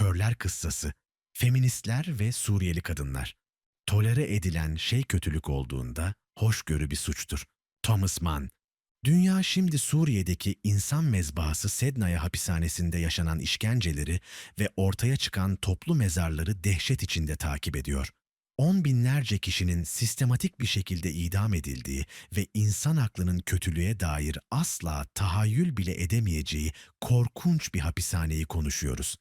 körler kıssası, feministler ve Suriyeli kadınlar. Tolere edilen şey kötülük olduğunda hoşgörü bir suçtur. Thomas Mann Dünya şimdi Suriye'deki insan mezbahası Sednaya hapishanesinde yaşanan işkenceleri ve ortaya çıkan toplu mezarları dehşet içinde takip ediyor. On binlerce kişinin sistematik bir şekilde idam edildiği ve insan aklının kötülüğe dair asla tahayyül bile edemeyeceği korkunç bir hapishaneyi konuşuyoruz.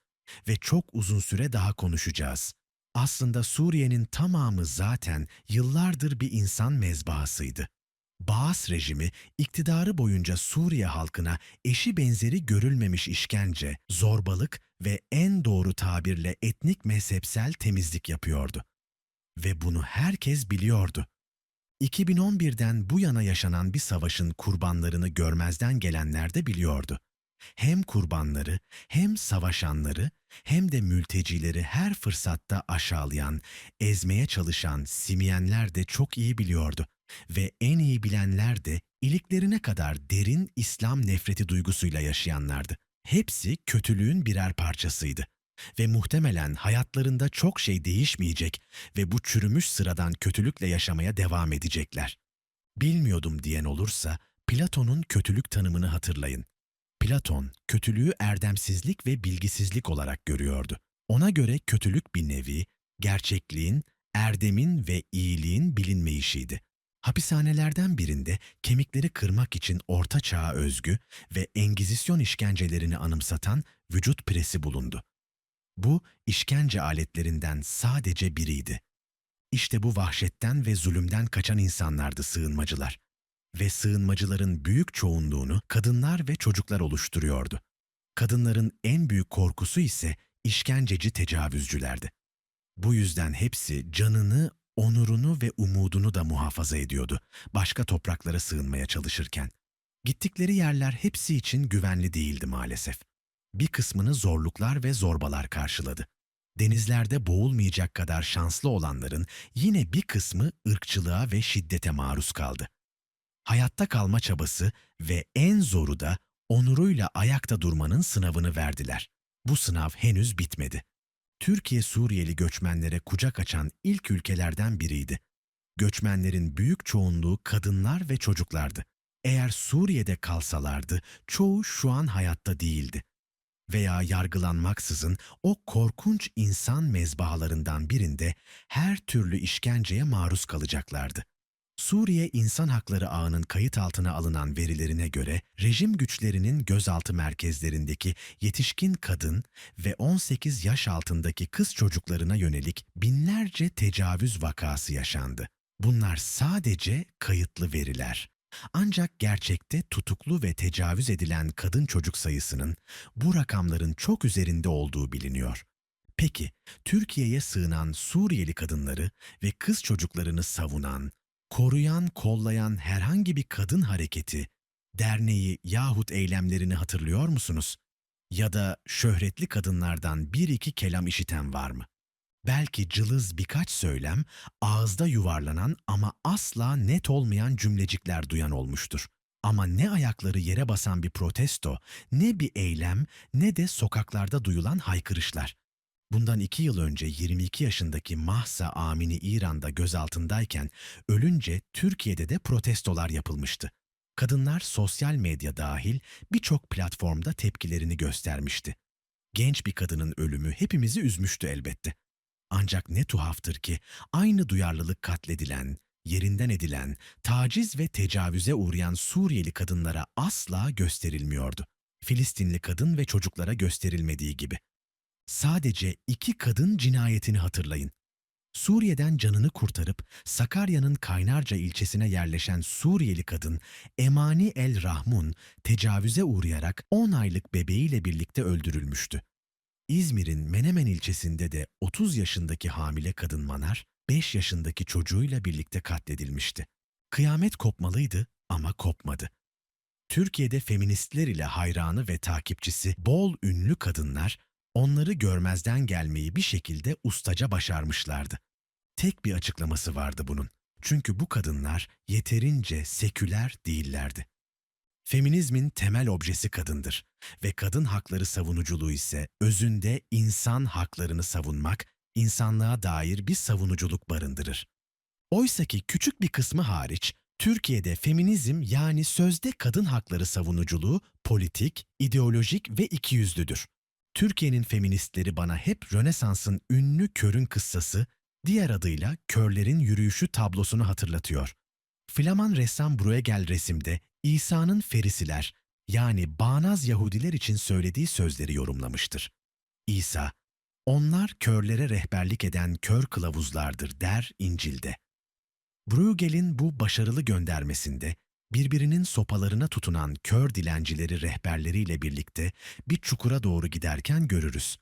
Ve çok uzun süre daha konuşacağız. Aslında Suriye'nin tamamı zaten yıllardır bir insan mezbahasıydı. Baas rejimi iktidarı boyunca Suriye halkına eşi benzeri görülmemiş işkence, zorbalık ve en doğru tabirle etnik mezhepsel temizlik yapıyordu. Ve bunu herkes biliyordu. 2011'den bu yana yaşanan bir savaşın kurbanlarını görmezden gelenler de biliyordu. Hem kurbanları, hem savaşanları, hem de mültecileri her fırsatta aşağılayan, ezmeye çalışan simiyenler de çok iyi biliyordu ve en iyi bilenler de iliklerine kadar derin İslam nefreti duygusuyla yaşayanlardı. Hepsi kötülüğün birer parçasıydı ve muhtemelen hayatlarında çok şey değişmeyecek ve bu çürümüş sıradan kötülükle yaşamaya devam edecekler. Bilmiyordum diyen olursa Platon'un kötülük tanımını hatırlayın. Platon kötülüğü erdemsizlik ve bilgisizlik olarak görüyordu. Ona göre kötülük bir nevi, gerçekliğin, erdemin ve iyiliğin bilinmeyişiydi. Hapishanelerden birinde kemikleri kırmak için orta çağa özgü ve Engizisyon işkencelerini anımsatan vücut presi bulundu. Bu işkence aletlerinden sadece biriydi. İşte bu vahşetten ve zulümden kaçan insanlardı sığınmacılar. Ve sığınmacıların büyük çoğunluğunu kadınlar ve çocuklar oluşturuyordu. Kadınların en büyük korkusu ise işkenceci tecavüzcülerdi. Bu yüzden hepsi canını, onurunu ve umudunu da muhafaza ediyordu başka topraklara sığınmaya çalışırken. Gittikleri yerler hepsi için güvenli değildi maalesef. Bir kısmını zorluklar ve zorbalar karşıladı. Denizlerde boğulmayacak kadar şanslı olanların yine bir kısmı ırkçılığa ve şiddete maruz kaldı. Hayatta kalma çabası ve en zoru da onuruyla ayakta durmanın sınavını verdiler. Bu sınav henüz bitmedi. Türkiye Suriyeli göçmenlere kucak açan ilk ülkelerden biriydi. Göçmenlerin büyük çoğunluğu kadınlar ve çocuklardı. Eğer Suriye'de kalsalardı çoğu şu an hayatta değildi. Veya yargılanmaksızın o korkunç insan mezbahalarından birinde her türlü işkenceye maruz kalacaklardı. Suriye İnsan Hakları Ağı'nın kayıt altına alınan verilerine göre rejim güçlerinin gözaltı merkezlerindeki yetişkin kadın ve 18 yaş altındaki kız çocuklarına yönelik binlerce tecavüz vakası yaşandı. Bunlar sadece kayıtlı veriler. Ancak gerçekte tutuklu ve tecavüz edilen kadın çocuk sayısının bu rakamların çok üzerinde olduğu biliniyor. Peki, Türkiye'ye sığınan Suriyeli kadınları ve kız çocuklarını savunan, koruyan, kollayan herhangi bir kadın hareketi, derneği yahut eylemlerini hatırlıyor musunuz? Ya da şöhretli kadınlardan bir iki kelam işiten var mı? Belki cılız birkaç söylem, ağızda yuvarlanan ama asla net olmayan cümlecikler duyan olmuştur. Ama ne ayakları yere basan bir protesto, ne bir eylem, ne de sokaklarda duyulan haykırışlar. Bundan iki yıl önce 22 yaşındaki Mahsa Amini İran'da gözaltındayken ölünce Türkiye'de de protestolar yapılmıştı. Kadınlar sosyal medya dahil birçok platformda tepkilerini göstermişti. Genç bir kadının ölümü hepimizi üzmüştü elbette. Ancak ne tuhaftır ki aynı duyarlılık katledilen, yerinden edilen, taciz ve tecavüze uğrayan Suriyeli kadınlara asla gösterilmiyordu. Filistinli kadın ve çocuklara gösterilmediği gibi. Sadece iki kadın cinayetini hatırlayın. Suriye'den canını kurtarıp Sakarya'nın Kaynarca ilçesine yerleşen Suriyeli kadın Emani El Rahmun tecavüze uğrayarak 10 aylık bebeğiyle birlikte öldürülmüştü. İzmir'in Menemen ilçesinde de 30 yaşındaki hamile kadın Manar, 5 yaşındaki çocuğuyla birlikte katledilmişti. Kıyamet kopmalıydı ama kopmadı. Türkiye'de feministler ile hayranı ve takipçisi bol ünlü kadınlar onları görmezden gelmeyi bir şekilde ustaca başarmışlardı. Tek bir açıklaması vardı bunun. Çünkü bu kadınlar yeterince seküler değillerdi. Feminizmin temel objesi kadındır ve kadın hakları savunuculuğu ise özünde insan haklarını savunmak, insanlığa dair bir savunuculuk barındırır. Oysaki küçük bir kısmı hariç, Türkiye'de feminizm yani sözde kadın hakları savunuculuğu politik, ideolojik ve ikiyüzlüdür. Türkiye'nin feministleri bana hep Rönesans'ın ünlü körün kıssası, diğer adıyla körlerin yürüyüşü tablosunu hatırlatıyor. Flaman ressam Bruegel resimde İsa'nın ferisiler yani bağnaz Yahudiler için söylediği sözleri yorumlamıştır. İsa, onlar körlere rehberlik eden kör kılavuzlardır der İncil'de. Bruegel'in bu başarılı göndermesinde birbirinin sopalarına tutunan kör dilencileri rehberleriyle birlikte bir çukura doğru giderken görürüz.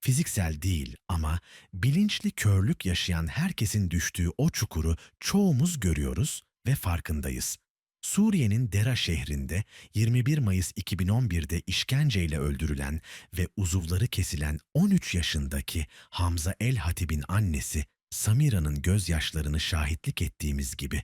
Fiziksel değil ama bilinçli körlük yaşayan herkesin düştüğü o çukuru çoğumuz görüyoruz ve farkındayız. Suriye'nin Dera şehrinde 21 Mayıs 2011'de işkenceyle öldürülen ve uzuvları kesilen 13 yaşındaki Hamza El Hatib'in annesi Samira'nın gözyaşlarını şahitlik ettiğimiz gibi